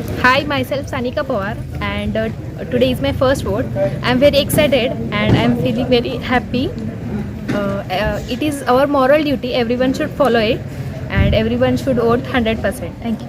Hi, myself Sanika Pawar, and uh, today is my first vote. I'm very excited and I'm feeling very happy. Uh, uh, it is our moral duty, everyone should follow it, and everyone should vote 100%. Thank you.